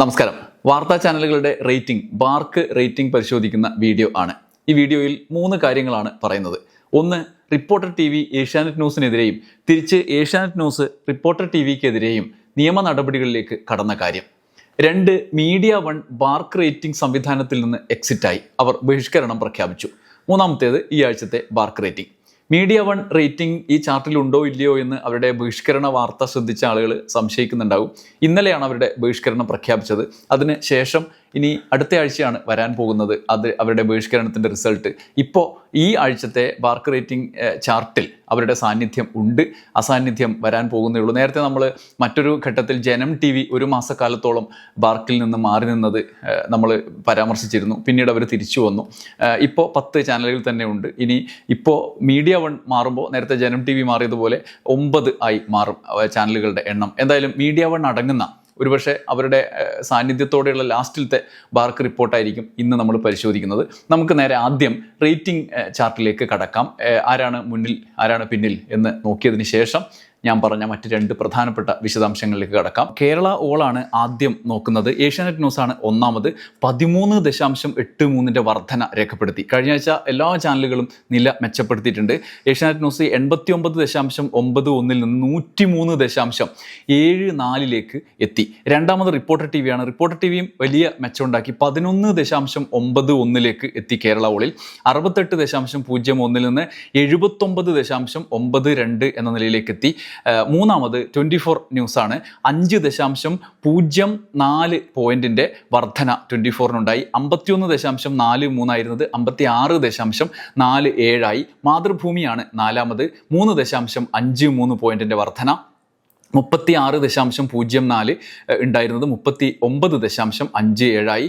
നമസ്കാരം. വാർത്താ ചാനലുകളുടെ റേറ്റിംഗ് ബാർക്ക് റേറ്റിംഗ് പരിശോധിക്കുന്ന വീഡിയോ ആണ്. ഈ വീഡിയോയിൽ മൂന്ന് കാര്യങ്ങളാണ് പറയുന്നത്. ഒന്ന് റിപ്പോർട്ടർ ടി വി ഏഷ്യാനെറ്റ് ന്യൂസിനെതിരെയും തിരിച്ച് ഏഷ്യാനെറ്റ് ന്യൂസ് റിപ്പോർട്ടർ ടി വിക്കെതിരെയും നിയമ നടപടികളിലേക്ക് കടന്ന കാര്യം. രണ്ട് മീഡിയ വൺ ബാർക്ക് റേറ്റിംഗ് സംവിധാനത്തിൽ നിന്ന് എക്സിറ്റായി അവർ ബഹിഷ്കരണം പ്രഖ്യാപിച്ചു. മൂന്നാമത്തേത് ഈ ആഴ്ചത്തെ BARC rating. Media One rating ഈ ചാർട്ടിൽ ഉണ്ടോ ഇല്ലയോ എന്ന് അവരുടെ ബഹിഷ്കരണ വാർത്ത ശ്രദ്ധിച്ച ആളുകൾ സംശയിക്കുന്നുണ്ടാവും ഇന്നലെയാണ് അവരുടെ ബഹിഷ്കരണം പ്രഖ്യാപിച്ചത്. അതിന് ശേഷം ഇനി അടുത്ത ആഴ്ചയാണ് വരാൻ പോകുന്നത്. അത് അവരുടെ ബഹിഷ്കരണത്തിന്റെ റിസൾട്ട്. ഇപ്പോൾ ഈ ആഴ്ചത്തെ ബാർക്ക് റേറ്റിംഗ് ചാർട്ടിൽ അവരുടെ സാന്നിധ്യം ഉണ്ട്. അസാന്നിധ്യം വരാൻ പോകുന്നേ ഉള്ളൂ. നേരത്തെ നമ്മൾ മറ്റൊരു ഘട്ടത്തിൽ ജനം ടി വി ഒരു മാസക്കാലത്തോളം ബാർക്കിൽ നിന്ന് മാറി നിന്നത് നമ്മൾ പരാമർശിച്ചിരുന്നു. പിന്നീട് അവർ തിരിച്ചു വന്നു. ഇപ്പോൾ പത്ത് ചാനലുകൾ തന്നെ ഉണ്ട്. ഇനി ഇപ്പോൾ മീഡിയ വൺ മാറുമ്പോൾ നേരത്തെ ജനം ടി വി മാറിയതുപോലെ ഒമ്പത് ആയി മാറും ചാനലുകളുടെ എണ്ണം. എന്തായാലും മീഡിയ വൺ അടങ്ങുന്ന ഒരുപക്ഷെ അവരുടെ സാന്നിധ്യത്തോടെയുള്ള ലാസ്റ്റിലത്തെ ബാർക്ക് റിപ്പോർട്ടായിരിക്കും ഇന്ന് നമ്മൾ പരിശോധിക്കുന്നത്. നമുക്ക് നേരെ ആദ്യം റേറ്റിംഗ് ചാർട്ടിലേക്ക് കടക്കാം. ആരാണ് മുന്നിൽ ആരാണ് പിന്നിൽ എന്ന് നോക്കിയതിന് ശേഷം ഞാൻ പറഞ്ഞ മറ്റ് രണ്ട് പ്രധാനപ്പെട്ട വിശദാംശങ്ങളിലേക്ക് കടക്കാം. കേരള ഓളാണ് ആദ്യം നോക്കുന്നത്. ഏഷ്യാനെറ്റ് ന്യൂസാണ് ഒന്നാമത്. പതിമൂന്ന് ദശാംശം എട്ട് മൂന്നിന്റെ വർധന രേഖപ്പെടുത്തി. കഴിഞ്ഞ ആഴ്ച എല്ലാ ചാനലുകളും നില മെച്ചപ്പെടുത്തിയിട്ടുണ്ട്. ഏഷ്യാനെറ്റ് ന്യൂസ് എൺപത്തി ഒമ്പത് ദശാംശം ഒമ്പത് ഒന്നിൽ നിന്ന് നൂറ്റി മൂന്ന് ദശാംശം ഏഴ് നാലിലേക്ക് എത്തി. രണ്ടാമത് റിപ്പോർട്ടർ ടി വിയാണ് റിപ്പോർട്ടർ ടി വിയും വലിയ മെച്ചമുണ്ടാക്കി. പതിനൊന്ന് ദശാംശം ഒമ്പത് ഒന്നിലേക്ക് എത്തി കേരള ഓളിൽ. അറുപത്തെട്ട് ദശാംശം പൂജ്യം ഒന്നിൽ നിന്ന് എഴുപത്തൊമ്പത് ദശാംശം ഒമ്പത് രണ്ട് എന്ന നിലയിലേക്ക് എത്തി. മൂന്നാമത് ട്വന്റി ഫോർ ന്യൂസാണ്. അഞ്ച് ദശാംശം പൂജ്യം നാല് പോയിന്റിന്റെ വർധന ട്വന്റി ഫോറിനുണ്ടായി അമ്പത്തിയൊന്ന് ദശാംശം നാല് മൂന്നായിരുന്നത് അമ്പത്തി ആറ് ദശാംശം നാല് ഏഴായി. മാതൃഭൂമിയാണ് നാലാമത്. മൂന്ന് ദശാംശം അഞ്ച് മൂന്ന് പോയിന്റിന്റെ വർധന. മുപ്പത്തി ആറ് ദശാംശം പൂജ്യം നാല് ഉണ്ടായിരുന്നത് മുപ്പത്തി ഒമ്പത് ദശാംശം അഞ്ച് ഏഴായി.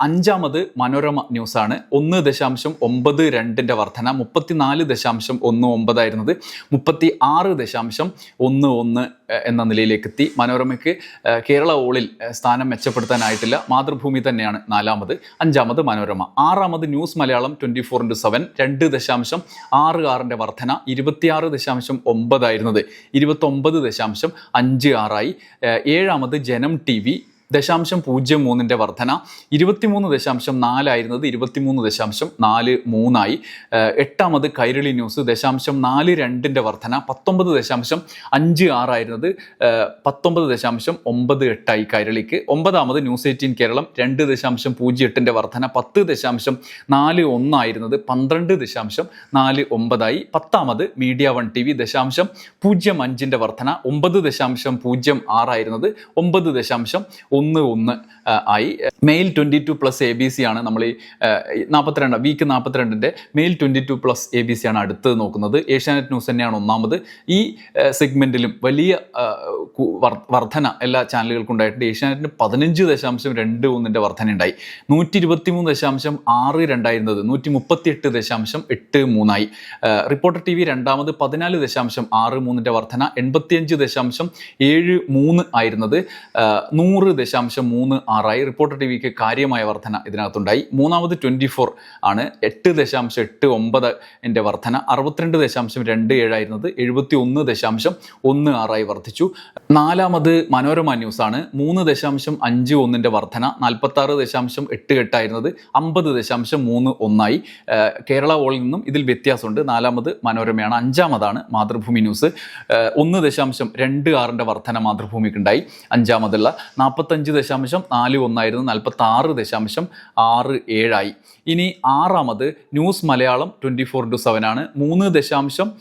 അഞ്ചാമത് മനോരമ ന്യൂസാണ്. ഒന്ന് ദശാംശം ഒമ്പത് രണ്ടിന്റെ വർധന മുപ്പത്തിനാല് ദശാംശം ഒന്ന് ഒമ്പതായിരുന്നത് മുപ്പത്തി ആറ് ദശാംശം ഒന്ന് ഒന്ന് എന്ന നിലയിലേക്ക് എത്തി മനോരമയ്ക്ക് കേരള ഓളിൽ സ്ഥാനം മെച്ചപ്പെടുത്താനായിട്ടില്ല. മാതൃഭൂമി തന്നെയാണ് നാലാമത്. അഞ്ചാമത് മനോരമ. ആറാമത് News Malayalam twenty four into seven രണ്ട് ദശാംശം ആറ് ആറിന്റെ വർധന ഇരുപത്തിയാറ് ദശാംശം ഒമ്പതായിരുന്നത് ഇരുപത്തൊമ്പത് ദശാംശം അഞ്ച് ആറായി. ഏഴാമത് ജനം ടി വി. ദശാംശം പൂജ്യം മൂന്നിന്റെ വർധന. ഇരുപത്തിമൂന്ന് ദശാംശം നാലായിരുന്നത് ഇരുപത്തിമൂന്ന് ദശാംശം നാല് മൂന്നായി. എട്ടാമത് കൈരളി ന്യൂസ് ദശാംശം നാല് രണ്ടിന്റെ വർധന. പത്തൊമ്പത് ദശാംശം അഞ്ച് ആറായിരുന്നത് പത്തൊമ്പത് ദശാംശം ഒമ്പത് എട്ടായി കൈരളിക്ക്. ഒമ്പതാമത് ന്യൂസ് എയ്റ്റീൻ കേരളം രണ്ട് ദശാംശം പൂജ്യം എട്ടിന്റെ വർധന. പത്ത് ദശാംശം നാല് ഒന്നായിരുന്നത് പന്ത്രണ്ട് ദശാംശം നാല് ഒമ്പതായി. പത്താമത് മീഡിയ വൺ ടി വി ദശാംശം പൂജ്യം അഞ്ചിന്റെ വർധന. ഒമ്പത് ദശാംശം പൂജ്യം ആറായിരുന്നത് ഒമ്പത് ദശാംശം ഒന്ന് ഒന്ന് ആയി. Male twenty two plus A B C ആണ് നമ്മൾ ഈ നാൽപ്പത്തിരണ്ട് week നാൽപ്പത്തിരണ്ടിന്റെ male twenty two plus A B C ആണ് അടുത്തത് നോക്കുന്നത്. ഏഷ്യാനെറ്റ് ന്യൂസ് തന്നെയാണ് ഒന്നാമത്. ഈ സെഗ്മെന്റിലും വലിയ വർധന എല്ലാ ചാനലുകൾക്കും ഉണ്ടായിട്ടുണ്ട്. ഏഷ്യാനെറ്റിന് പതിനഞ്ച് ദശാംശം രണ്ട് ഒന്നിന്റെ വർധന ഉണ്ടായി. നൂറ്റി ഇരുപത്തി മൂന്ന് ദശാംശം ആറ് രണ്ടായിരുന്നത് നൂറ്റി മുപ്പത്തി എട്ട് ദശാംശം എട്ട് മൂന്നായി. റിപ്പോർട്ടർ ടി വി രണ്ടാമത് പതിനാല് ദശാംശം ആറ് മൂന്നിന്റെ വർധന എൺപത്തിയഞ്ച് ദശാംശം ഏഴ് മൂന്ന് ആയിരുന്നത്. നൂറ് ദശാംശം മൂന്ന് ആറായി റിപ്പോർട്ടർ ടി വിക്ക് കാര്യമായ വർധന ഇതിനകത്തുണ്ടായി. മൂന്നാമത് ട്വന്റി ഫോർ ആണ്. എട്ട് ദശാംശം എട്ട് ഒമ്പത് എന്റെ വർധന. അറുപത്തിരണ്ട് ദശാംശം രണ്ട് ഏഴായിരുന്നത് എഴുപത്തി ഒന്ന് ദശാംശം ഒന്ന് ആറായി വർദ്ധിച്ചു. നാലാമത് മനോരമ ന്യൂസാണ് മൂന്ന് ദശാംശം അഞ്ച് ഒന്നിന്റെ വർധന. നാൽപ്പത്തി ആറ് ദശാംശം എട്ട് എട്ടായിരുന്നത് അമ്പത് ദശാംശം മൂന്ന് ഒന്നായി. കേരള വോളിൽ നിന്നും ഇതിൽ വ്യത്യാസമുണ്ട്. നാലാമത് മനോരമയാണ്. അഞ്ചാമതാണ് മാതൃഭൂമി ന്യൂസ്. ഒന്ന് ദശാംശം രണ്ട് ആറിന്റെ വർധന മാതൃഭൂമിക്കുണ്ടായി. അഞ്ചാമതുള്ള നാൽപ്പത്തഞ്ച് ദശാംശം നാല് ഒന്നായിരുന്നു. നാൽപ്പത്തി ആറ് ദശാംശം ആറ് ഏഴായി. ഇനി ആറാമത് News Malayalam twenty four into seven ആണ്. മൂന്ന് ദശാംശം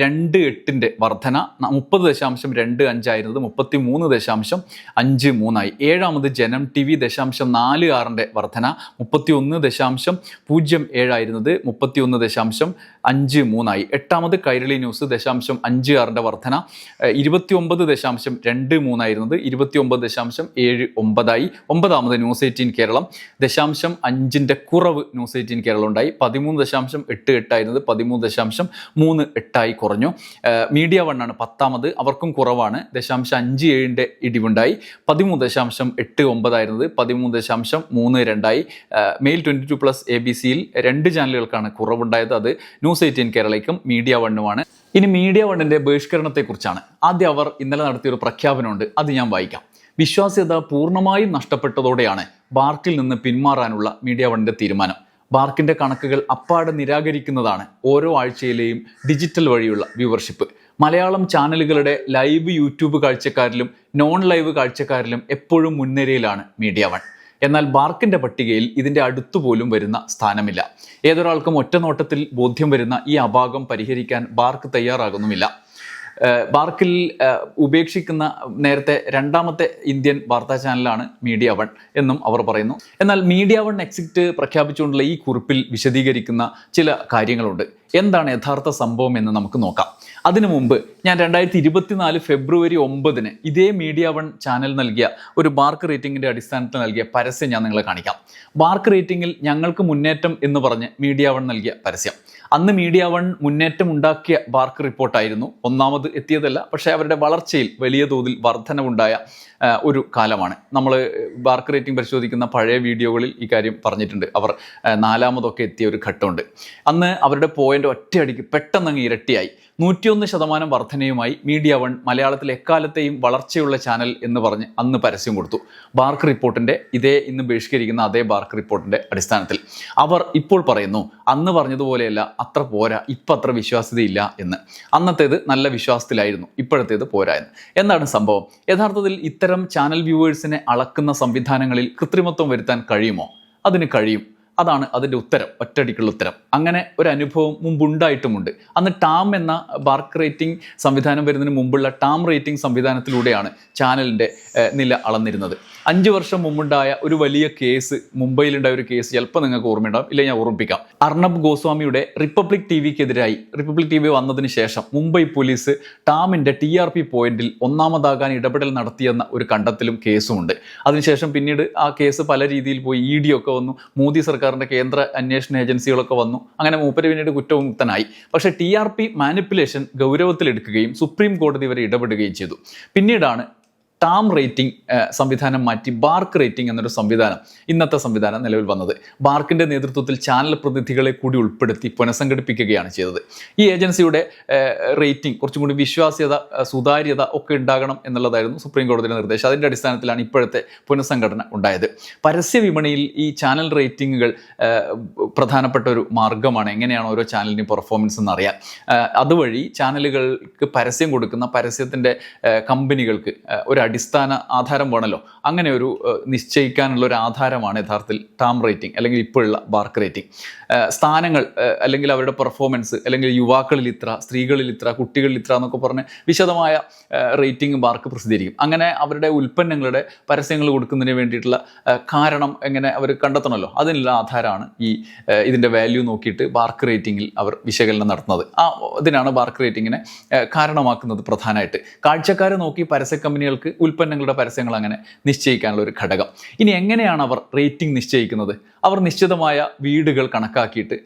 രണ്ട് എട്ടിന്റെ വർധന. മുപ്പത് ദശാംശം രണ്ട് അഞ്ചായിരുന്നത് മുപ്പത്തി മൂന്ന് ദശാംശം അഞ്ച് മൂന്നായി. ഏഴാമത് ജനം ടി വി ദശാംശം നാല് ആറിന്റെ വർധന. മുപ്പത്തി ഒന്ന് ദശാംശം പൂജ്യം ഏഴായിരുന്നത് മുപ്പത്തി ഒന്ന് ദശാംശം അഞ്ച് മൂന്നായി. എട്ടാമത് കൈരളി ന്യൂസ് ദശാംശം അഞ്ച് ആറിന്റെ വർധന. ഇരുപത്തി ഒമ്പത് ദശാംശം രണ്ട് മൂന്നായിരുന്നത് ഇരുപത്തി ഒമ്പത് ദശാംശം ഏഴ് ഒമ്പതായി. ഒമ്പതാമത് ന്യൂസ് എയ്റ്റീൻ കേരളം ദശാംശം അഞ്ചിന്റെ കുറവ് ന്യൂസ് എയ്റ്റീൻ കേരളം ഉണ്ടായി പതിമൂന്ന് ദശാംശം എട്ട് എട്ടായിരുന്നത് പതിമൂന്ന് ദശാംശം മൂന്ന് എട്ടായി കുറഞ്ഞു. മീഡിയ വണ്ണാണ് പത്താമത്. അവർക്കും കുറവാണ്. ദശാംശം അഞ്ച് ഏഴിന്റെ ഇടിവുണ്ടായി. പതിമൂന്ന് ദശാംശം എട്ട് ഒമ്പതായിരുന്നത് പതിമൂന്ന് ദശാംശം മൂന്ന് രണ്ടായി. Male twenty two plus A B സിയിൽ രണ്ട് ചാനലുകൾക്കാണ് കുറവുണ്ടായത്. അത് ന്യൂസ് എയ്റ്റീൻ കേരളയ്ക്കും മീഡിയ വണ്ണുമാണ് ഇനി മീഡിയ വണ്ണിന്റെ ബഹിഷ്കരണത്തെക്കുറിച്ചാണ്. ആദ്യം അവർ ഇന്നലെ നടത്തിയൊരു പ്രഖ്യാപനമുണ്ട്. അത് ഞാൻ വായിക്കാം. വിശ്വാസ്യത പൂർണമായും നഷ്ടപ്പെട്ടതോടെയാണ് ബാർക്കിൽ നിന്ന് പിന്മാറാനുള്ള മീഡിയ വണിന്റെ തീരുമാനം. ബാർക്കിന്റെ കണക്കുകൾ അപ്പാടെ നിരാകരിക്കുന്നതാണ് ഓരോ ആഴ്ചയിലെയും ഡിജിറ്റൽ വഴിയുള്ള വ്യൂവർഷിപ്പ്. മലയാളം ചാനലുകളുടെ ലൈവ് യൂട്യൂബ് കാഴ്ചക്കാരിലും നോൺ ലൈവ് കാഴ്ചക്കാരിലും എപ്പോഴും മുൻനിരയിലാണ് മീഡിയ വൺ. എന്നാൽ ബാർക്കിന്റെ പട്ടികയിൽ ഇതിന്റെ അടുത്തുപോലും വരുന്ന സ്ഥാനമില്ല. ഏതൊരാൾക്കും ഒറ്റനോട്ടത്തിൽ ബോധ്യം വരുന്ന ഈ അഭാഗം പരിഹരിക്കാൻ ബാർക്ക് തയ്യാറാകുന്നുമില്ല. ബാർക്കിൽ ഉപേക്ഷിക്കുന്ന നേരത്തെ രണ്ടാമത്തെ ഇന്ത്യൻ വാർത്താ ചാനലാണ് മീഡിയ വൺ എന്നും അവർ പറയുന്നു. എന്നാൽ മീഡിയ വൺ എക്സിറ്റ് പ്രഖ്യാപിച്ചുകൊണ്ടുള്ള ഈ കുറിപ്പിൽ വിശദീകരിക്കുന്ന ചില കാര്യങ്ങളുണ്ട്. എന്താണ് യഥാർത്ഥ സംഭവം എന്ന് നമുക്ക് നോക്കാം. അതിനു മുമ്പ് ഞാൻ രണ്ടായിരത്തി ഇരുപത്തിനാല് ഫെബ്രുവരി ഒമ്പതിന് ഇതേ മീഡിയ വൺ ചാനൽ നൽകിയ ഒരു ബാർക്ക് റേറ്റിംഗിന്റെ അടിസ്ഥാനത്തിൽ നൽകിയ പരസ്യം ഞാൻ നിങ്ങളെ കാണിക്കാം. ബാർക്ക് റേറ്റിംഗിൽ ഞങ്ങൾക്ക് മുന്നേറ്റം എന്ന് പറഞ്ഞ് മീഡിയ വൺ നൽകിയ പരസ്യം. അന്ന് മീഡിയ വൺ മുന്നേറ്റം ഉണ്ടാക്കിയ ബാർക്ക് റിപ്പോർട്ടായിരുന്നു. ഒന്നാമത് എത്തിയതല്ല പക്ഷേ അവരുടെ വളർച്ചയിൽ വലിയ തോതിൽ വർധനവുണ്ടായ ഒരു കാലമാണ്. നമ്മൾ ബാർക്ക് റേറ്റിംഗ് പരിശോധിക്കുന്ന പഴയ വീഡിയോകളിൽ ഈ കാര്യം പറഞ്ഞിട്ടുണ്ട്. അവർ നാലാമതൊക്കെ എത്തിയ ഒരു ഘട്ടമുണ്ട്. അന്ന് അവരുടെ പോയിന്റ് ഒറ്റയടിക്ക് പെട്ടെന്ന് അങ്ങ് ഇരട്ടിയായി. നൂറ്റിയൊന്ന് ശതമാനം വർധനയുമായി മീഡിയ വൺ മലയാളത്തിലെ എക്കാലത്തെയും വളർച്ചയുള്ള ചാനൽ എന്ന് പറഞ്ഞ് അന്ന് പരസ്യം കൊടുത്തു. ബാർക്ക് റിപ്പോർട്ടിന്റെ ഇതേ ഇന്ന് ബഹിഷ്കരിക്കുന്ന അതേ ബാർക്ക് റിപ്പോർട്ടിന്റെ അടിസ്ഥാനത്തിൽ. അവർ ഇപ്പോൾ പറയുന്നു അന്ന് പറഞ്ഞതുപോലെയല്ല അത്ര പോരാ ഇപ്പം അത്ര വിശ്വാസ്യതയില്ല എന്ന്. അന്നത്തേത് നല്ല വിശ്വാസത്തിലായിരുന്നു ഇപ്പോഴത്തേത് പോരാ എന്ന്. എന്താണ് സംഭവം? യഥാർത്ഥത്തിൽ ഇത്തരം ചാനൽ വ്യൂവേഴ്സിനെ അളക്കുന്ന സംവിധാനങ്ങളിൽ കൃത്രിമത്വം വരുത്താൻ കഴിയുമോ? അതിന് കഴിയും. അതാണ് അതിന്റെ ഉത്തരം ഒറ്റയടിക്കുള്ള ഉത്തരം. അങ്ങനെ ഒരു അനുഭവം മുമ്പുണ്ടായിട്ടുമുണ്ട്. അന്ന് ടാം എന്ന ബാർക്ക് റേറ്റിംഗ് സംവിധാനം വരുന്നതിന് മുമ്പുള്ള ടാം റേറ്റിംഗ് സംവിധാനത്തിലൂടെയാണ് ചാനലിന്റെ നില അളന്നിരുന്നത്. അഞ്ച് വർഷം മുമ്പുണ്ടായ ഒരു വലിയ കേസ് മുംബൈയിലുണ്ടായ ഒരു കേസ് ചിലപ്പോൾ നിങ്ങൾക്ക് ഓർമ്മയുണ്ടാവും ഇല്ലെങ്കിൽ ഞാൻ ഓർമ്മിപ്പിക്കാം. അർണബ് ഗോസ്വാമിയുടെ റിപ്പബ്ലിക് ടി വിക്കെതിരായി റിപ്പബ്ലിക് ടി വി വന്നതിന് ശേഷം മുംബൈ പോലീസ് ടാമിന്റെ ടി ആർ പി പോയിന്റിൽ ഒന്നാമതാകാൻ ഇടപെടൽ നടത്തിയെന്ന ഒരു കണ്ടെത്തലും കേസുമുണ്ട്. അതിനുശേഷം പിന്നീട് ആ കേസ് പല രീതിയിൽ പോയി ഇ ഡി ഒക്കെ വന്നു മോദി സർക്കാരിന്റെ കേന്ദ്ര അന്വേഷണ ഏജൻസികളൊക്കെ വന്നു. അങ്ങനെ മൂപ്പര് പിന്നീട് കുറ്റവിമുക്തനായി. പക്ഷേ ടി ആർ പി മാനിപ്പുലേഷൻ ഗൗരവത്തിലെടുക്കുകയും സുപ്രീം കോടതി വരെ ഇടപെടുകയും ചെയ്തു. പിന്നീടാണ് ടാം റേറ്റിംഗ് സംവിധാനം മാറ്റി ബാർക്ക് റേറ്റിംഗ് എന്നൊരു സംവിധാനം ഇന്നത്തെ സംവിധാനം നിലവിൽ വന്നത്. ബാർക്കിന്റെ നേതൃത്വത്തിൽ ചാനൽ പ്രതിനിധികളെ കൂടി ഉൾപ്പെടുത്തി പുനഃസംഘടിപ്പിക്കുകയാണ് ചെയ്തത്. ഈ ഏജൻസിയുടെ റേറ്റിംഗ് കുറച്ചും കൂടി വിശ്വാസ്യത സുതാര്യത ഒക്കെ ഉണ്ടാകണം എന്നുള്ളതായിരുന്നു സുപ്രീം കോടതിയുടെ നിർദ്ദേശം. അതിന്റെ അടിസ്ഥാനത്തിലാണ് ഇപ്പോഴത്തെ പുനഃസംഘടന ഉണ്ടായത്. പരസ്യ വിപണിയിൽ ഈ ചാനൽ റേറ്റിംഗുകൾ പ്രധാനപ്പെട്ട ഒരു മാർഗമാണ്. എങ്ങനെയാണ് ഓരോ ചാനലിന്റെയും പെർഫോമൻസ് എന്ന് അറിയാൻ അതുവഴി ചാനലുകൾക്ക് പരസ്യം കൊടുക്കുന്ന പരസ്യത്തിന്റെ കമ്പനികൾക്ക് ഒരു അടിസ്ഥാന ആധാരം വേണമല്ലോ അങ്ങനെ ഒരു നിശ്ചയിക്കാനുള്ള ഒരു ആധാരമാണ് യഥാർത്ഥത്തിൽ ടാം റേറ്റിംഗ് അല്ലെങ്കിൽ ഇപ്പോഴുള്ള ബാർക്ക് റേറ്റിംഗ് സ്ഥാനങ്ങൾ അല്ലെങ്കിൽ അവരുടെ പെർഫോമൻസ് അല്ലെങ്കിൽ യുവാക്കളിൽ ഇത്ര സ്ത്രീകളിൽ ഇത്ര കുട്ടികളിൽ ഇത്ര എന്നൊക്കെ പറഞ്ഞ് വിശദമായ റേറ്റിംഗ് ബാർക്ക് പ്രസിദ്ധീകരിക്കും. അങ്ങനെ അവരുടെ ഉൽപ്പന്നങ്ങളുടെ പരസ്യങ്ങൾ കൊടുക്കുന്നതിന് വേണ്ടിയിട്ടുള്ള കാരണം എങ്ങനെ അവർ കണ്ടെത്തണമല്ലോ? അതിനുള്ള ആധാരമാണ് ഈ ഇതിന്റെ വാല്യൂ നോക്കിയിട്ട് ബാർക്ക് റേറ്റിംഗിൽ അവർ വിശകലനം നടത്തുന്നത്. ആ ഇതിനാണ് ബാർക്ക് റേറ്റിങ്ങിനെ കാരണമാക്കുന്നത് പ്രധാനമായിട്ട്. കാഴ്ചക്കാരെ നോക്കി പരസ്യ കമ്പനികൾക്ക് ഉൽപ്പന്നങ്ങളുടെ പരസ്യങ്ങൾ അങ്ങനെ നിശ്ചയിക്കാനുള്ള ഒരു ഘടകം. ഇനി എങ്ങനെയാണ് അവർ റേറ്റിംഗ് നിശ്ചയിക്കുന്നത്? അവർ നിശ്ചിതമായ വീടുകൾ കണക്കാക്കിയിട്ട്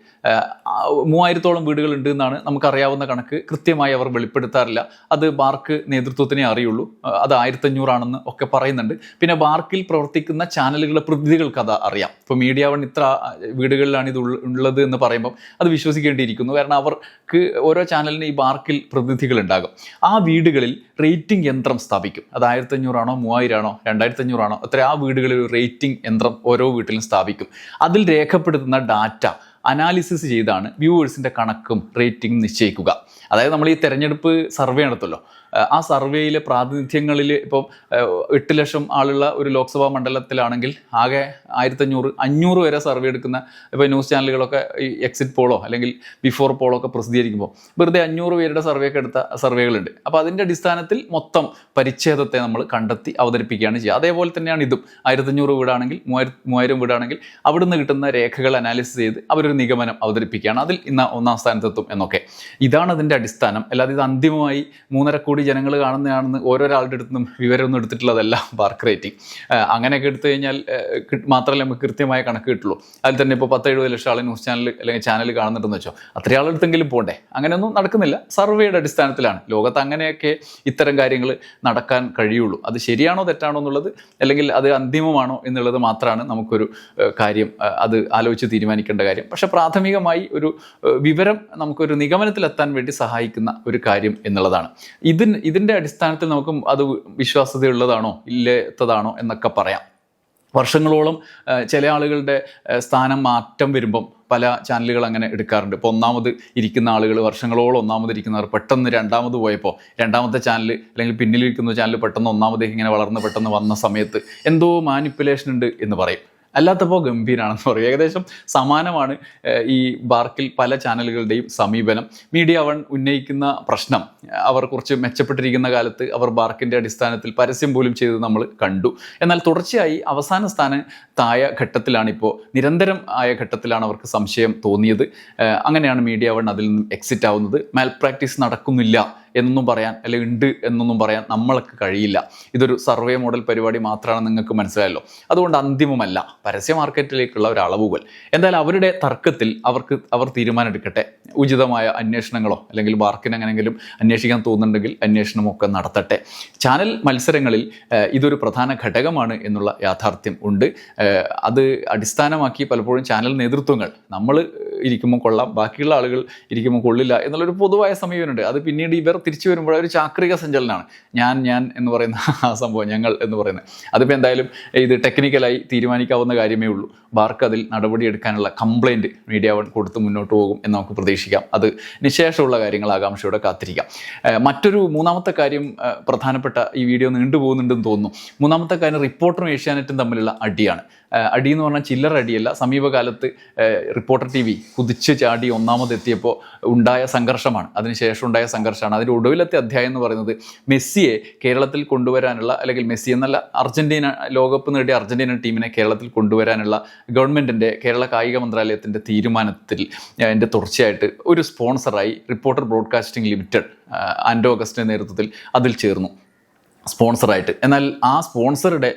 മൂവായിരത്തോളം വീടുകൾ ഉണ്ട് എന്നാണ് നമുക്കറിയാവുന്ന കണക്ക്. കൃത്യമായി അവർ വെളിപ്പെടുത്താറില്ല. അത് ബാർക്ക് നേതൃത്വത്തിനെ അറിയുള്ളൂ. അത് ആയിരത്തഞ്ഞൂറാണെന്ന് ഒക്കെ പറയുന്നുണ്ട്. പിന്നെ ബാർക്കിൽ പ്രവർത്തിക്കുന്ന ചാനലുകളുടെ പ്രതിനിധികൾക്ക് അത് അറിയാം. ഇപ്പോൾ മീഡിയ വൺ ഇത്ര വീടുകളിലാണ് ഇത് ഉള്ളത് എന്ന് പറയുമ്പം അത് വിശ്വസിക്കേണ്ടിയിരിക്കുന്നു. കാരണം അവർക്ക് ഓരോ ചാനലിന് ഈ ബാർക്കിൽ പ്രതിനിധികൾ ഉണ്ടാകും. ആ വീടുകളിൽ റേറ്റിംഗ് യന്ത്രം സ്ഥാപിക്കും. അത് ആണോ മൂവായിരമാണോ രണ്ടായിരത്തഞ്ഞൂറാണോ അത്ര ആ വീടുകളിൽ റേറ്റിംഗ് യന്ത്രം ഓരോ വീട്ടിലും സ്ഥാപിക്കും. അതിൽ രേഖപ്പെടുത്തുന്ന ഡാറ്റ അനാലിസിസ് ചെയ്താണ് വ്യൂവേഴ്സിന്റെ കണക്കും റേറ്റിംഗ് നിശ്ചയിക്കുക. അതായത് നമ്മൾ ഈ തെരഞ്ഞെടുപ്പ് സർവേ നടത്തുമല്ലോ. ആ സർവേയിലെ പ്രാതിനിധ്യങ്ങളിൽ ഇപ്പം ഏഹ് എട്ട് ലക്ഷം ആളുള്ള ഒരു ലോക്സഭാ മണ്ഡലത്തിലാണെങ്കിൽ ആകെ ആയിരത്തഞ്ഞൂറ് അഞ്ഞൂറ് വരെ സർവേ എടുക്കുന്ന ഇപ്പോൾ ന്യൂസ് ചാനലുകളൊക്കെ ഈ എക്സിറ്റ് പോളോ അല്ലെങ്കിൽ ബിഫോർ പോളോ ഒക്കെ പ്രസിദ്ധീകരിക്കുമ്പോൾ വെറുതെ അഞ്ഞൂറ് പേരുടെ സർവേ ഒക്കെ എടുത്ത സർവേകളുണ്ട്. അപ്പോൾ അതിന്റെ അടിസ്ഥാനത്തിൽ മൊത്തം പരിച്ഛേദത്തെ നമ്മൾ കണ്ടെത്തി അവതരിപ്പിക്കുകയാണ് ചെയ്യുക. അതേപോലെ തന്നെയാണ് ഇതും. ആയിരത്തഞ്ഞൂറ് വീടാണെങ്കിൽ മൂവായിരം മൂവായിരം വീടാണെങ്കിൽ അവിടുന്ന് കിട്ടുന്ന രേഖകൾ അനാലിസിസ് ചെയ്ത് അവരൊരു നിഗമനം അവതരിപ്പിക്കുകയാണ്. അതിൽ ഇന്ന് ഒന്നാം സ്ഥാനത്തെത്തും എന്നൊക്കെ. ഇതാണ് അതിന്റെ അടിസ്ഥാനം. അല്ലാതെ ഇത് അന്തിമമായി മൂന്നര കോടി ജനങ്ങൾ കാണുന്നതാണെന്ന് ഓരോരാളുടെ അടുത്തും വിവരമൊന്നും എടുത്തിട്ടുള്ളതല്ല ബാർക്ക് റേറ്റിംഗ് അങ്ങനെയൊക്കെ എടുത്തു കഴിഞ്ഞാൽ മാത്രമല്ല നമുക്ക് കൃത്യമായ കണക്ക് കിട്ടുള്ളൂ. അതിൽ തന്നെ ഇപ്പോൾ പത്ത് എഴുപത് ലക്ഷം ആൾ ന്യൂസ് ചാനൽ അല്ലെങ്കിൽ ചാനൽ കാണുന്നുണ്ടെന്ന് വെച്ചോ അത്രയും ആളെടുത്തെങ്കിലും പോണ്ടേ? അങ്ങനെയൊന്നും നടക്കുന്നില്ല. സർവേയുടെ അടിസ്ഥാനത്തിലാണ്. ലോകത്ത് അങ്ങനെയൊക്കെ ഇത്തരം കാര്യങ്ങൾ നടക്കാൻ കഴിയുള്ളൂ. അത് ശരിയാണോ തെറ്റാണോ എന്നുള്ളത് അല്ലെങ്കിൽ അത് അന്തിമമാണോ എന്നുള്ളത് മാത്രമാണ് നമുക്കൊരു കാര്യം അത് ആലോചിച്ച് തീരുമാനിക്കേണ്ട കാര്യം. പക്ഷെ പ്രാഥമികമായി ഒരു വിവരം നമുക്കൊരു നിഗമനത്തിലെത്താൻ വേണ്ടി സഹായിക്കുന്ന ഒരു കാര്യം എന്നുള്ളതാണ്. ഇത് ഇതിന് ഇതിന്റെ അടിസ്ഥാനത്തിൽ നമുക്ക് അത് വിശ്വാസ്യതയുള്ളതാണോ ഇല്ലാത്തതാണോ എന്നൊക്കെ പറയാം. വർഷങ്ങളോളം ചില ആളുകളുടെ സ്ഥാനം മാറ്റം വരുമ്പം പല ചാനലുകൾ അങ്ങനെ എടുക്കാറുണ്ട്. ഇപ്പോൾ ഒന്നാമത് ഇരിക്കുന്ന ആളുകൾ വർഷങ്ങളോളം ഒന്നാമത് ഇരിക്കുന്നവർ പെട്ടെന്ന് രണ്ടാമത് പോയപ്പോൾ രണ്ടാമത്തെ ചാനൽ അല്ലെങ്കിൽ പിന്നിലിരിക്കുന്ന ചാനൽ പെട്ടെന്ന് ഒന്നാമതേക്ക് ഇങ്ങനെ വളർന്ന് പെട്ടെന്ന് വന്ന സമയത്ത് എന്തോ മാനിപ്പുലേഷൻ ഉണ്ട് എന്ന് പറയും. അല്ലാത്തപ്പോൾ ഗംഭീരാണെന്ന് പറയും. ഏകദേശം സമാനമാണ് ഈ ബാർക്കിൽ പല ചാനലുകളുടെയും സമീപനം. മീഡിയ വൺ ഉന്നയിക്കുന്ന പ്രശ്നം അവർ കുറച്ച് മെച്ചപ്പെട്ടിരിക്കുന്ന കാലത്ത് അവർ ബാർക്കിന്റെ അടിസ്ഥാനത്തിൽ പരസ്യം പോലും ചെയ്ത് നമ്മൾ കണ്ടു. എന്നാൽ തുടർച്ചയായി അവസാന സ്ഥാനം തായ ഘട്ടത്തിലാണ് ഇപ്പോൾ നിരന്തരം ആയ ഘട്ടത്തിലാണ് അവർക്ക് സംശയം തോന്നിയത്. അങ്ങനെയാണ് മീഡിയ വൺ അതിൽ നിന്നും എക്സിറ്റ് ആവുന്നത്. മാൽ പ്രാക്ടീസ് നടക്കുന്നില്ല. എന്നൊന്നും പറയാൻ അല്ലെങ്കിൽ ഉണ്ട് എന്നൊന്നും പറയാൻ നമ്മൾക്ക് കഴിയില്ല. ഇതൊരു സർവേ മോഡൽ പരിപാടി മാത്രമാണ് നിങ്ങൾക്ക് മനസ്സിലായല്ലോ. അതുകൊണ്ട് അന്തിമമല്ല പരസ്യ മാർക്കറ്റിലേക്കുള്ള ഒരു അളവുകൾ. എന്തായാലും അവരുടെ തർക്കത്തിൽ അവർക്ക് അവർ തീരുമാനമെടുക്കട്ടെ. ഉചിതമായ അന്വേഷണങ്ങളോ അല്ലെങ്കിൽ ബാർക്കിന് അങ്ങനെങ്കിലും അന്വേഷിക്കാൻ തോന്നുന്നുണ്ടെങ്കിൽ അന്വേഷണമൊക്കെ നടത്തട്ടെ. ചാനൽ മത്സരങ്ങളിൽ ഇതൊരു പ്രധാന ഘടകമാണ് എന്നുള്ള യാഥാർത്ഥ്യം ഉണ്ട്. അത് അടിസ്ഥാനമാക്കി പലപ്പോഴും ചാനൽ നേതൃത്വങ്ങൾ നമ്മൾ ഇരിക്കുമ്പോൾ കൊള്ളാം ബാക്കിയുള്ള ആളുകൾ ഇരിക്കുമ്പോൾ കൊള്ളില്ല എന്നുള്ളൊരു പൊതുവായ സമീപനമുണ്ട്. അത് പിന്നീട് ഇവർ തിരിച്ചു വരുമ്പോൾ ഒരു ചാക്രിക സഞ്ചലനമാണ് ഞാൻ ഞാൻ എന്ന് പറയുന്ന ആ സംഭവം ഞങ്ങൾ എന്ന് പറയുന്നത്. അതിപ്പോൾ എന്തായാലും ഇത് ടെക്നിക്കലായി തീരുമാനിക്കാവുന്ന കാര്യമേ ഉള്ളൂ. ബാർക്ക് അതിൽ നടപടിയെടുക്കാനുള്ള കംപ്ലൈന്റ് മീഡിയ വൺ കൊടുത്ത് മുന്നോട്ട് പോകും എന്ന് നമുക്ക് പ്രതീക്ഷിക്കാം. അത് നിശേഷമുള്ള കാര്യങ്ങൾ ആകാംക്ഷയോടെ കാത്തിരിക്കാം. മറ്റൊരു മൂന്നാമത്തെ കാര്യം പ്രധാനപ്പെട്ട ഈ വീഡിയോ നീണ്ടുപോകുന്നുണ്ടെന്ന് തോന്നുന്നു. മൂന്നാമത്തെ കാര്യം റിപ്പോർട്ടറും ഏഷ്യാനെറ്റും തമ്മിലുള്ള അടിയാണ്. അടി എന്ന് പറഞ്ഞാൽ ചില്ലറ അടിയല്ല. സമീപകാലത്ത് റിപ്പോർട്ടർ ടി വി കുതിച്ച് ചാടി ഒന്നാമതെത്തിയപ്പോൾ ഉണ്ടായ സംഘർഷമാണ്. അതിനുശേഷം ഉണ്ടായ സംഘർഷമാണ്. അതിന്റെ ഒടുവിലത്തെ അധ്യായം എന്ന് പറയുന്നത് മെസ്സിയെ കേരളത്തിൽ കൊണ്ടുവരാനുള്ള അല്ലെങ്കിൽ മെസ്സി എന്നല്ല അർജന്റീന ലോകകപ്പ് നേടിയ അർജന്റീന ടീമിനെ കേരളത്തിൽ കൊണ്ടുവരാനുള്ള ഗവൺമെന്റിന്റെ കേരള കായിക മന്ത്രാലയത്തിന്റെ തീരുമാനത്തിൽ എന്റെ തുടർച്ചയായിട്ട് ഒരു സ്പോൺസറായി റിപ്പോർട്ടർ ബ്രോഡ്കാസ്റ്റിംഗ് ലിമിറ്റഡ് ആൻഡോ അഗസ്റ്റിന്റെ നേതൃത്വത്തിൽ അതിൽ ചേർന്നു. സ്പോൺസറായിട്ട്. എന്നാൽ ആ സ്പോൺസറുടെ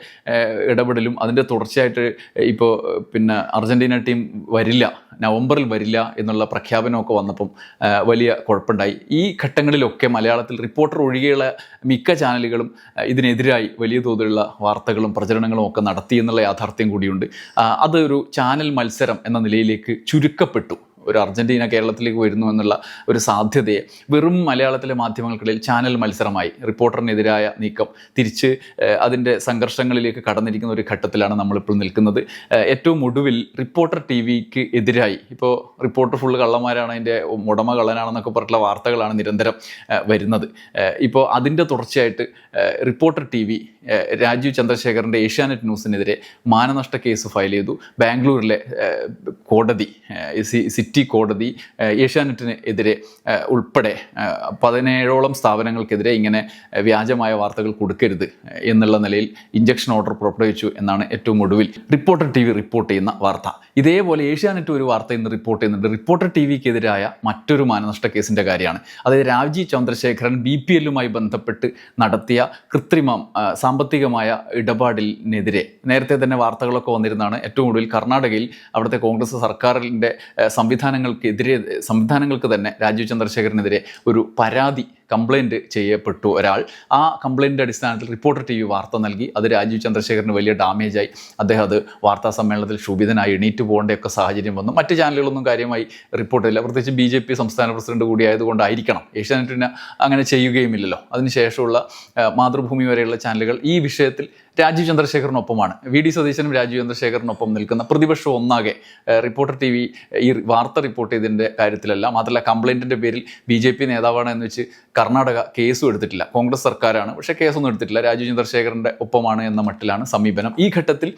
ഇടപെടലും അതിന്റെ തുടർച്ചയായിട്ട് ഇപ്പോൾ പിന്നെ അർജന്റീന ടീം വരില്ല നവംബറിൽ വരില്ല എന്നുള്ള പ്രഖ്യാപനമൊക്കെ വന്നപ്പം വലിയ കുഴപ്പമുണ്ടായി. ഈ ഘട്ടങ്ങളിലൊക്കെ മലയാളത്തിൽ റിപ്പോർട്ടർ ഒഴികെയുള്ള മിക്ക ചാനലുകളും ഇതിനെതിരായി വലിയ തോതിലുള്ള വാർത്തകളും പ്രചരണങ്ങളും ഒക്കെ നടത്തി എന്നുള്ള യാഥാർത്ഥ്യം കൂടിയുണ്ട്. അതൊരു ചാനൽ മത്സരം എന്ന നിലയിലേക്ക് ചുരുക്കപ്പെട്ടു. ഒരു അർജന്റീന കേരളത്തിലേക്ക് വരുന്നു എന്നുള്ള ഒരു സാധ്യതയെ വെറും മലയാളത്തിലെ മാധ്യമങ്ങൾക്കിടയിൽ ചാനൽ മത്സരമായി റിപ്പോർട്ടറിനെതിരായ നീക്കം തിരിച്ച് അതിന്റെ സംഘർഷങ്ങളിലേക്ക് കടന്നിരിക്കുന്ന ഒരു ഘട്ടത്തിലാണ് നമ്മളിപ്പോൾ നിൽക്കുന്നത്. ഏറ്റവും ഒടുവിൽ റിപ്പോർട്ടർ ടി വിക്ക് എതിരായി ഇപ്പോൾ റിപ്പോർട്ടർ ഫുള്ള് കള്ളന്മാരാണ് അതിന്റെ ഉടമ കള്ളനാണെന്നൊക്കെ പറഞ്ഞിട്ടുള്ള വാർത്തകളാണ് നിരന്തരം വരുന്നത്. ഇപ്പോൾ അതിന്റെ തുടർച്ചയായിട്ട് റിപ്പോർട്ടർ ടി വി രാജീവ് ചന്ദ്രശേഖറിന്റെ ഏഷ്യാനെറ്റ് ന്യൂസിനെതിരെ മാനനഷ്ട കേസ് ഫയൽ ചെയ്തു. ബാംഗ്ലൂരിലെ കോടതി സിറ്റി സിറ്റി കോടതി ഏഷ്യാനെറ്റിനെതിരെ ഉൾപ്പെടെ പതിനേഴോളം സ്ഥാപനങ്ങൾക്കെതിരെ ഇങ്ങനെ വ്യാജമായ വാർത്തകൾ കൊടുക്കരുത് എന്നുള്ള നിലയിൽ ഇഞ്ചക്ഷൻ ഓർഡർ പുറപ്പെടുവിച്ചു എന്നാണ് ഏറ്റവും ഒടുവിൽ റിപ്പോർട്ടർ ടി റിപ്പോർട്ട് ചെയ്യുന്ന വാർത്ത. ഇതേപോലെ ഏഷ്യാനെറ്റ് ഒരു വാർത്ത ഇന്ന് റിപ്പോർട്ട് ചെയ്യുന്നുണ്ട്. റിപ്പോർട്ടർ ടി വിക്കെതിരായ മറ്റൊരു മാനനഷ്ട കേസിന്റെ കാര്യമാണ്. അതായത് രാജി ചന്ദ്രശേഖരൻ ബി പി എല്ലുമായി ബന്ധപ്പെട്ട് നടത്തിയ കൃത്രിമം സാമ്പത്തികമായ ഇടപാടിനെതിരെ നേരത്തെ തന്നെ വാർത്തകളൊക്കെ വന്നിരുന്നതാണ്. ഏറ്റവും ഒടുവിൽ കർണാടകയിൽ അവിടുത്തെ കോൺഗ്രസ് സർക്കാരിന്റെ ഏഹ്, സംവിധാനങ്ങൾക്കെതിരെ സംവിധാനങ്ങൾക്ക് തന്നെ രാജീവ് ചന്ദ്രശേഖരനെതിരെ ഒരു പരാതി കംപ്ലൈന്റ് ചെയ്യപ്പെട്ടു ഒരാൾ. ആ കംപ്ലൈന്റിന്റെ അടിസ്ഥാനത്തിൽ റിപ്പോർട്ടർ ടി വി വാർത്ത നൽകി. അത് രാജീവ് ചന്ദ്രശേഖരന് വലിയ ഡാമേജായി അദ്ദേഹം അത് വാർത്താ സമ്മേളനത്തിൽ ക്ഷുഭിതനായി എണീറ്റ് പോകേണ്ടയൊക്കെ സാഹചര്യം വന്നു. മറ്റ് ചാനലുകളൊന്നും കാര്യമായി റിപ്പോർട്ടില്ല പ്രത്യേകിച്ച് ബി ജെ പി സംസ്ഥാന പ്രസിഡന്റ് കൂടിയായതുകൊണ്ടായിരിക്കണം ഏഷ്യാനെറ്റിന് അങ്ങനെ ചെയ്യുകയുമില്ലല്ലോ. അതിനുശേഷമുള്ള മാതൃഭൂമി വരെയുള്ള ചാനലുകൾ ഈ വിഷയത്തിൽ രാജീവ് ചന്ദ്രശേഖറിനൊപ്പമാണ് വി ഡി സതീശനും രാജീവ് ചന്ദ്രശേഖറിനൊപ്പം നിൽക്കുന്ന പ്രതിപക്ഷം ഒന്നാകെ റിപ്പോർട്ടർ ടി വി ഈ വാർത്ത റിപ്പോർട്ട് ചെയ്തതിന്റെ കാര്യത്തിലല്ല. മാത്രമല്ല കംപ്ലൈന്റിന്റെ പേരിൽ ബി ജെ പി നേതാവാണ് എന്ന് വെച്ച് കർണാടക കേസും എടുത്തിട്ടില്ല. കോൺഗ്രസ് സർക്കാരാണ്. പക്ഷേ കേസൊന്നും എടുത്തിട്ടില്ല. രാജു ചന്ദ്രശേഖറിന്റെ ഒപ്പമാണ് എന്ന മട്ടിലാണ് സമീപനം. ഈ ഘട്ടത്തിൽ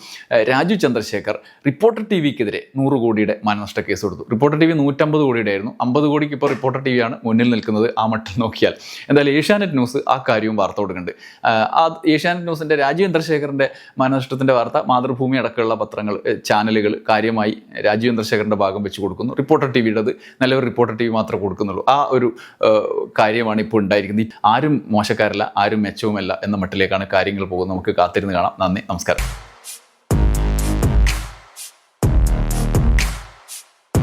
രാജു ചന്ദ്രശേഖർ റിപ്പോർട്ടർ ടി വിക്കെതിരെ നൂറ് കോടിയുടെ മാനനഷ്ട കേസ് കൊടുത്തു. റിപ്പോർട്ടർ ടി വി നൂറ്റമ്പത് കോടിയുടെ ആയിരുന്നു അമ്പത് കോടിക്ക് ഇപ്പോൾ റിപ്പോർട്ടർ ടി വിയാണ് മുന്നിൽ നിൽക്കുന്നത് ആ മട്ടിൽ നോക്കിയാൽ. എന്തായാലും ഏഷ്യാനെറ്റ് ന്യൂസ് ആ കാര്യവും വാർത്ത കൊടുക്കുന്നുണ്ട്. ആ ഏഷ്യാനെറ്റ് ന്യൂസിന്റെ രാജു ചന്ദ്രശേഖറിന്റെ മാനനഷ്ടത്തിന്റെ വാർത്ത മാതൃഭൂമി അടക്കമുള്ള പത്രങ്ങൾ ചാനലുകൾ കാര്യമായി രാജു ചന്ദ്രശേഖറിന്റെ ഭാഗം വെച്ച് കൊടുക്കുന്നു. റിപ്പോർട്ടർ ടി വിയുടേത് നല്ലൊരു റിപ്പോർട്ടർ ടി വി മാത്രമേ കൊടുക്കുന്നുള്ളൂ. ആ ഒരു കാര്യമാണ് ഇപ്പോൾ ഉണ്ടായിരിക്കുന്നത്. ആരും മോശക്കാരല്ല ആരും മെച്ചവുമല്ല എന്ന മട്ടിലേക്കാണ് കാര്യങ്ങൾ പോകുന്നത്. നമുക്ക് കാത്തിരുന്ന് കാണാം. നന്ദി നമസ്കാരം.